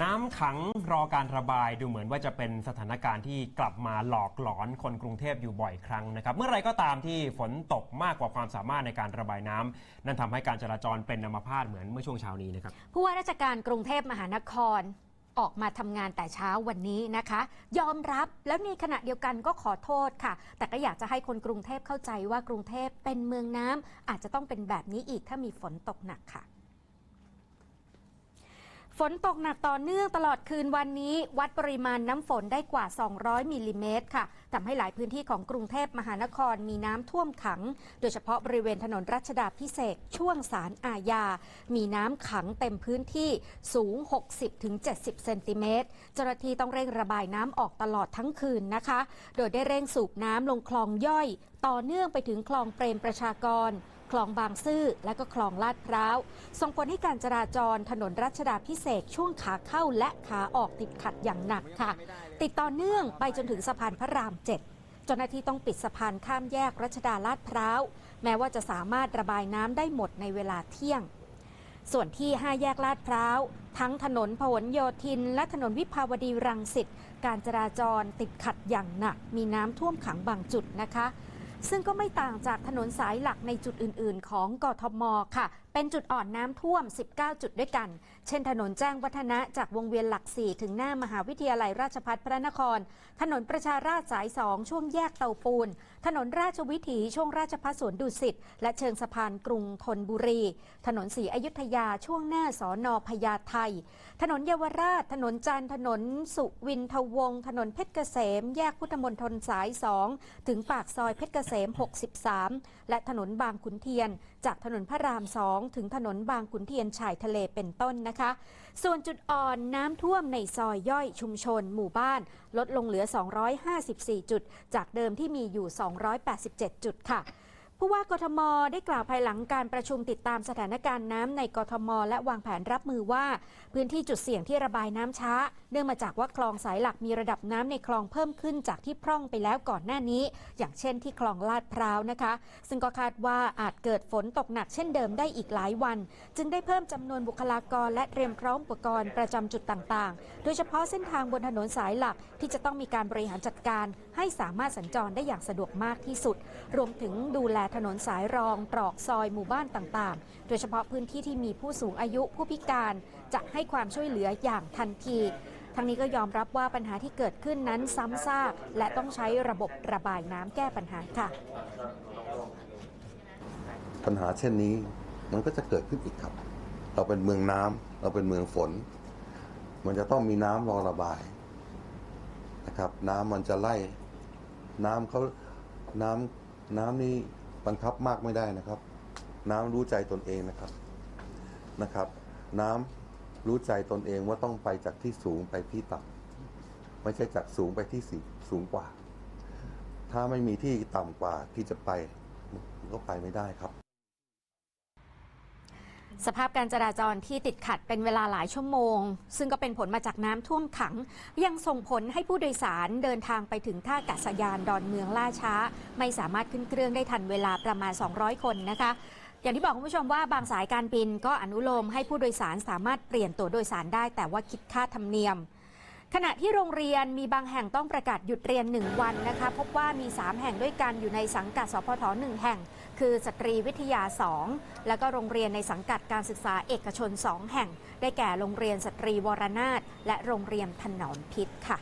น้ำขังรอการระบายดูเหมือนว่าจะเป็นสถานการณ์ที่กลับมาหลอกหลอนคนกรุงเทพอยู่บ่อยครั้งนะครับ เมื่อไรก็ตามที่ฝนตกมากกว่าความสามารถในการระบายน้ำนั่นทำให้การจราจรเป็นอัมพาตเหมือนเมื่อช่วงเช้านี้นะครับ ผู้ว่าราชการกรุงเทพมหานครออกมาทำงานแต่เช้าวันนี้นะคะ ยอมรับแล้วในขณะเดียวกันก็ขอโทษค่ะ แต่ก็อยากจะให้คนกรุงเทพเข้าใจว่ากรุงเทพเป็นเมืองน้ำอาจจะต้องเป็นแบบนี้อีกถ้ามีฝนตกหนักค่ะ ฝนตกหนักต่อเนื่องตลอดคืนวันนี้ วัดปริมาณน้ำฝนได้กว่า 200มิลลิเมตรค่ะทำให้หลายพื้นที่ของกรุงเทพมหานครมีน้ำท่วมขัง โดยเฉพาะบริเวณถนนรัชดาพิเศษช่วงสารอาญา มีน้ำขังเต็มพื้นที่สูง 60-70 เซนติเมตร เจ้าหน้าที่ต้องเร่งระบายน้ำออกตลอดทั้งคืนนะคะ โดยได้เร่งสูบน้ำลงคลองย่อย ต่อเนื่องไปถึงคลองเปรมประชากร คลองบางซื่อและก็คลองลาดพร้าว ส่งผลให้การจราจรถนนรัชดาพิเศษช่วงขาเข้าและขาออกติดขัดอย่างหนักค่ะ ติดต่อเนื่องไปจนถึงสะพานพระรามเจ็ดเจ้าหน้าที่ต้องปิดสะพานข้ามแยกรัชดาลาดพร้าวแม้ว่าจะสามารถระบายน้ำได้หมดในเวลาเที่ยง ส่วนที่ 5 แยกลาดพร้าวทั้งถนนพหลโยธิน และถนนวิภาวดีรังสิตการจราจรติดขัดอย่างหนัก มีน้ำท่วมขังบางจุดนะคะ ซึ่งก็ไม่ต่างจากถนนสายหลักในจุดอื่น ๆ ของกทมค่ะเป็นจุดอ่อนน้ำท่วม 19 จุดด้วยกัน เช่น ถนนแจ้งวัฒนะจากวงเวียนหลัก4ถึงหน้ามหาวิทยาลัยราชภัฏพระนคร ถนนประชาราษฎร์สาย2ช่วงแยกเตาปูน ถนนราชวิถีช่วงราชพัฒสวนดุสิตและเชิงสะพานกรุงธนบุรี ถนนศรีอยุธยาช่วงหน้าสอนอพญาไทถนนเยาวราช ถนนจันทร์ถนนสุวินทวงศ์ถนนเพชรเกษม แยกพุทธมณฑลสาย 2 ถึงปากซอยเพชรเกษม 63 และถนนบางขุนเทียน จากถนนพระราม 2ถึงถนนบางขุนเทียนชายทะเลเป็นต้นนะคะ ส่วนจุดอ่อนน้ำท่วมในซอยย่อยชุมชน หมู่บ้าน ลดลงเหลือ 254 จุด จากเดิมที่มีอยู่ 287 จุดค่ะ ผู้ว่ากทมได้กล่าวภายหลังการประชุมติดตามสถานการณ์น้ำในกทม และวางแผนรับมือว่า พื้นที่จุดเสี่ยงที่ระบายน้ำช้า เนื่องมาจากว่าคลองสายหลักมีระดับน้ำในคลองเพิ่มขึ้นจากที่พร่องไปแล้วก่อนหน้านี้ อย่างเช่นที่คลองลาดพร้าวนะคะ ซึ่งก็คาดว่าอาจเกิดฝนตกหนักเช่นเดิมได้อีกหลายวัน จึงได้เพิ่มจำนวนบุคลากร และเตรียมพร้อมอุปกรณ์ประจำจุดต่างๆ โดยเฉพาะเส้นทางบนถนนสายหลักที่จะต้องมีการบริหารจัดการ ให้สามารถสัญจรได้อย่างสะดวกมากที่สุด รวมถึงดูแลถนนสายรองตรอกซอยหมู่บ้านต่างๆ โดยเฉพาะพื้นที่ที่มีผู้สูงอายุผู้พิการจะให้ความช่วยเหลืออย่างทันทีทั้งนี้ก็ยอมรับว่าปัญหาที่เกิดขึ้นนั้นซ้ำซาก และต้องใช้ระบบระบายน้ำแก้ปัญหาค่ะ ปัญหาเช่นนี้มันก็จะเกิดขึ้นอีกครับ เราเป็นเมืองน้ำเราเป็นเมืองฝน มันจะต้องมีน้ำรอระบายนะครับ น้ำมันจะไล่ น้ำเขาน้ำน้ำนี่ บังคับมากไม่ได้นะครับ น้ำรู้ใจตนเองนะครับนะครับ น้ำรู้ใจตนเองว่าต้องไปจากที่สูงไปที่ต่ำไม่ใช่จากสูงไปที่สีสูงกว่า ถ้าไม่มีที่ต่ำกว่าที่จะไปก็ไปไม่ได้ครับ สภาพการจราจรที่ติดขัดเป็นเวลาหลายชั่วโมง ซึ่งก็เป็นผลมาจากน้ำท่วมขัง ยังส่งผลให้ผู้โดยสารเดินทางไปถึงท่าอากาศยานดอนเมืองล่าช้า ไม่สามารถขึ้นเครื่องได้ทันเวลาประมาณ 200 คนนะคะอย่างที่บอกคุณผู้ชมว่าบางสายการบินก็อนุโลมให้ผู้โดยสารสามารถเปลี่ยนตั๋วโดยสารได้ แต่ว่าคิดค่าธรรมเนียม ขณะที่โรงเรียนมีบางแห่งต้องประกาศหยุดเรียน 1 วันนะคะ พบว่ามี 3 แห่งด้วยกันอยู่ในสังกัดสพท1แห่ง คือสตรีวิทยา 2 แล้วก็โรงเรียนในสังกัดการศึกษาเอกชน 2 แห่ง ได้แก่โรงเรียนสตรีวรนาถและโรงเรียนถนอมพิษค่ะ